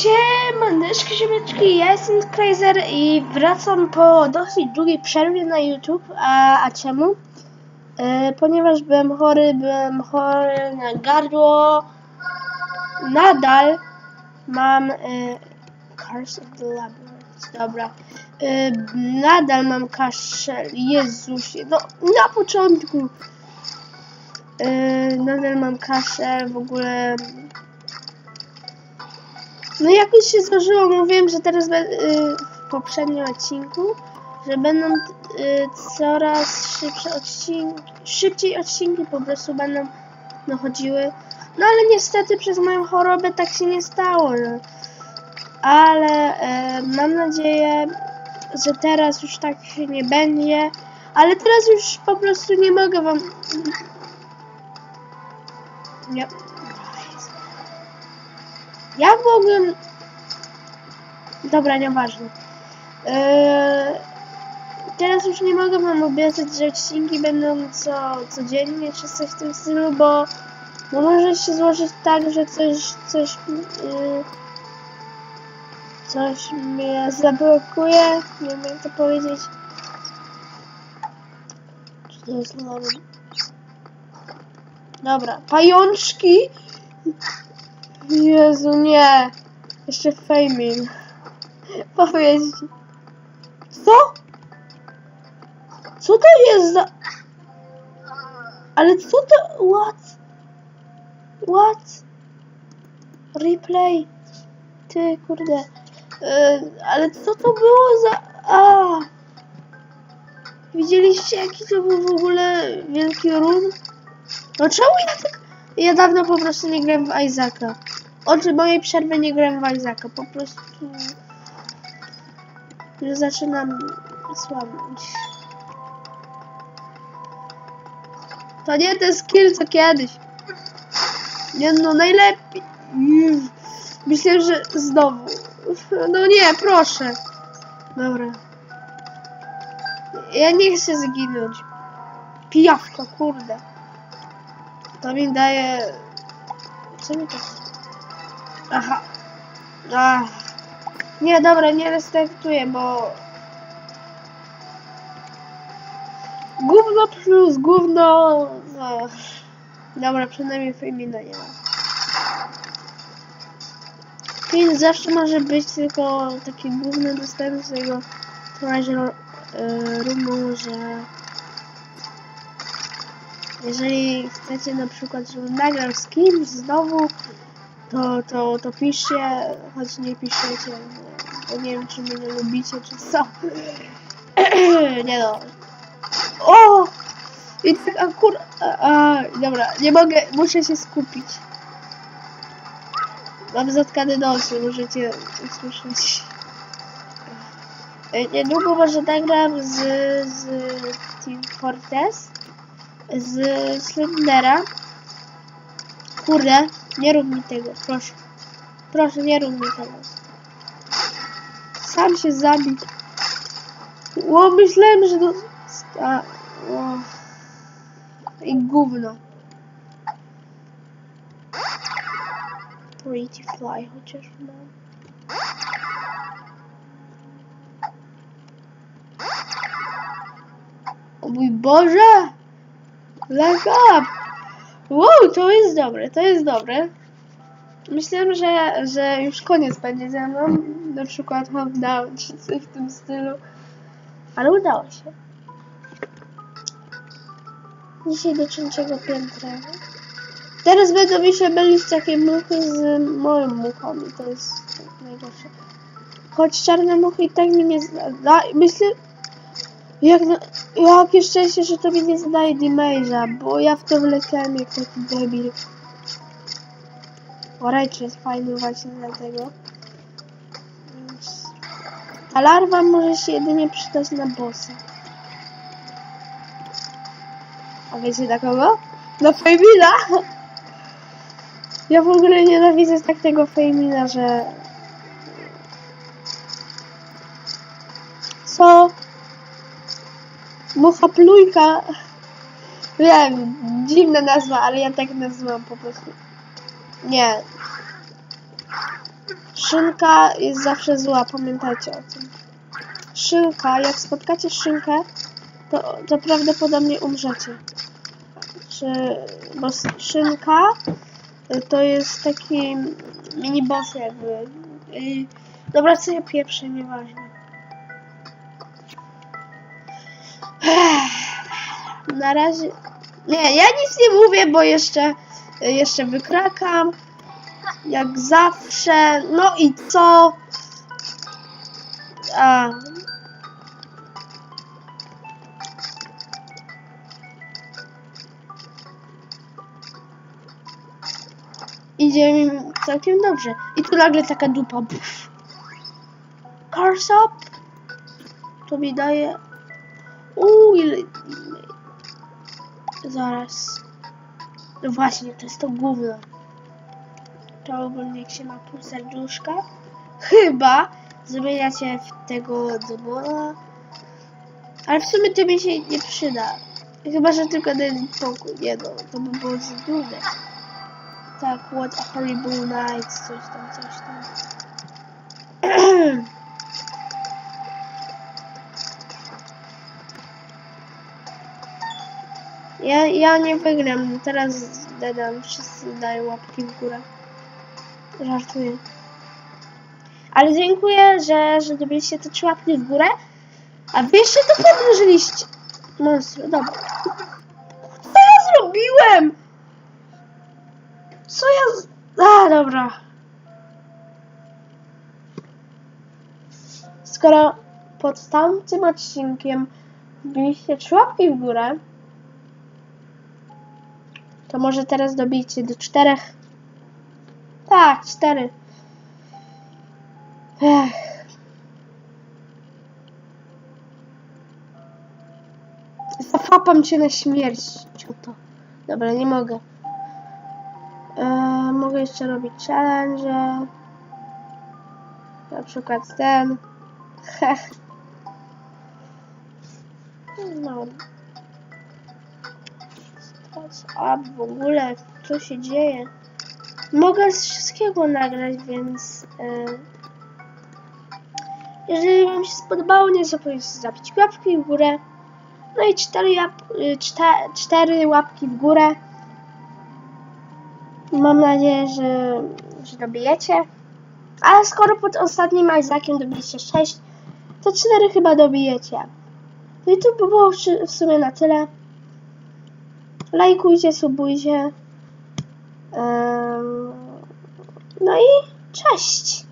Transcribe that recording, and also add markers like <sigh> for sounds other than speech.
Siemaneczki, siemeczki, ja jestem Krazer i wracam po dosyć długiej przerwie na YouTube. A, a czemu? E, ponieważ byłem chory, byłem chory na gardło. Nadal mam... E, of the Labyrinth, dobra. E, nadal mam kaszel, Jezusie, no na początku. E, nadal mam kaszel, w ogóle no jakoś się złożyło, mówiłem, że teraz y, w poprzednim odcinku, że będą y, coraz szybsze odcinki, szybciej odcinki po prostu będą dochodziły. No ale niestety przez moją chorobę tak się nie stało. No. Ale e, mam nadzieję, że teraz już tak się nie będzie. Ale teraz już po prostu nie mogę wam... Nie. Ja mogłem. Dobra, nieważne. Eee, teraz już nie mogę wam obiecać, że odcinki będą co, codziennie czy coś w tym stylu, bo, bo może się złożyć tak, że coś, coś, yy, coś mnie zablokuje. Nie wiem jak to powiedzieć. Czy to jest? Dobra, pajączki! Jezu, nie. Jeszcze faming. <laughs> Powiedz. Co? Co to jest za... Ale co to... What? What? Replay. Ty, kurde. Yy, ale co to było za... A. Widzieliście jaki to był w ogóle wielki run? No czemu ja tak... Ja dawno po prostu nie grałem w Isaaca. Od mojej przerwy nie grałem w Isaaca. Po prostu... Już zaczynam słabnąć. To nie ten skill co kiedyś. Nie no, najlepiej. Myślę, że znowu. No nie, proszę. Dobra. Ja nie chcę zginąć. Pijawka, kurde. To mi daje... Co mi to... Aha. Ach. Nie, dobra, nie respektuję, bo... Gówno plus gówno... No. Dobra, przynajmniej Femina nie ma. Film zawsze może być tylko taki główny dostęp z jego treasure e, roomu, że jeżeli chcecie na przykład, żebym nagrał z kimś znowu, to, to, to piszcie, choć nie piszecie, bo, nie wiem, czy mnie nie lubicie, czy co. <clears throat> nie no. O! I tak akurat... A, dobra, nie mogę, muszę się skupić. Mam zatkane nosy, możecie usłyszeć. E, Niedługo może nagram z, z Team Fortress, z Slendera. Kurde, nie rób mi tego, proszę. Proszę, nie rób mi tego. Sam się zabił. O, myślałem, że to... A, o. I gówno. Pretty fly, chociaż mam. O mój Boże! Leg up! Wow, to jest dobre, to jest dobre. Myślałem, że, że już koniec będzie ze mną. Na przykład home down czy coś w tym stylu. Ale udało się. Dzisiaj do trzeciego piętra. Teraz będą mi się mylić takie muchy z moją muchą i to jest najgorsze. Choć czarne muchy i tak mi nie zda... Myślę... Jak na... Jakie szczęście, że to mi nie zadaje damage'a, bo ja w to wleciałem jak taki debil. Orajczy jest fajny właśnie dlatego. Ta larwa może się jedynie przydać na bossa. A wiecie na kogo? Na Fejmina! Ja w ogóle nienawidzę tak tego Fejmina, że... Co? Mucha plujka. Wiem, dziwna nazwa, ale ja tak nazywam po prostu. Nie. Szynka jest zawsze zła, pamiętajcie o tym. Szynka, jak spotkacie szynkę, to, to prawdopodobnie umrzecie. Czy, bo szynka to jest taki mini boss jakby. I, dobra, co ja pieprzę, nieważne. Na razie... Nie, ja nic nie mówię, bo jeszcze, jeszcze wykrakam. Jak zawsze. No i co? A. Idzie mi całkiem dobrze. I tu nagle taka dupa. Cars up. To mi daje. Uuu, ile. Zaraz. No właśnie, to jest to gówno. To ogólnie jak się ma pół serduszka. Chyba zmieniacie w tego Demona. Ale w sumie to mi się nie przyda. Chyba, że tylko jeden pokój. Nie no, to by było za. Tak, what a horrible night, coś tam, coś tam. Ja, ja nie wygram, teraz dodam, wszyscy dają łapki w górę. Żartuję. Ale dziękuję, że, że dobiliście te trzy łapki w górę. A wy jeszcze to podłożyliście. Monstro, dobra. Co ja zrobiłem? Co ja... Z... A, dobra. Skoro pod tamtym odcinkiem wbiliście trzy łapki w górę, to może teraz dobijcie do czterech. Tak, cztery. Ech. Zafapam cię na śmierć, cioto. Dobra, nie mogę. Eee, mogę jeszcze robić challenge. Na przykład ten. No. A w ogóle, co się dzieje? Mogę z wszystkiego nagrać, więc e, jeżeli Wam się spodobało, nie zapomnijcie zabić łapki w górę. No i cztery, jap, y, czte, cztery łapki w górę. Mam nadzieję, że, że dobijecie. Ale skoro pod ostatnim Isaaciem dobiliście 6, to 4 chyba dobijecie. No i to by było w sumie na tyle. Lajkujcie, subujcie. No i cześć!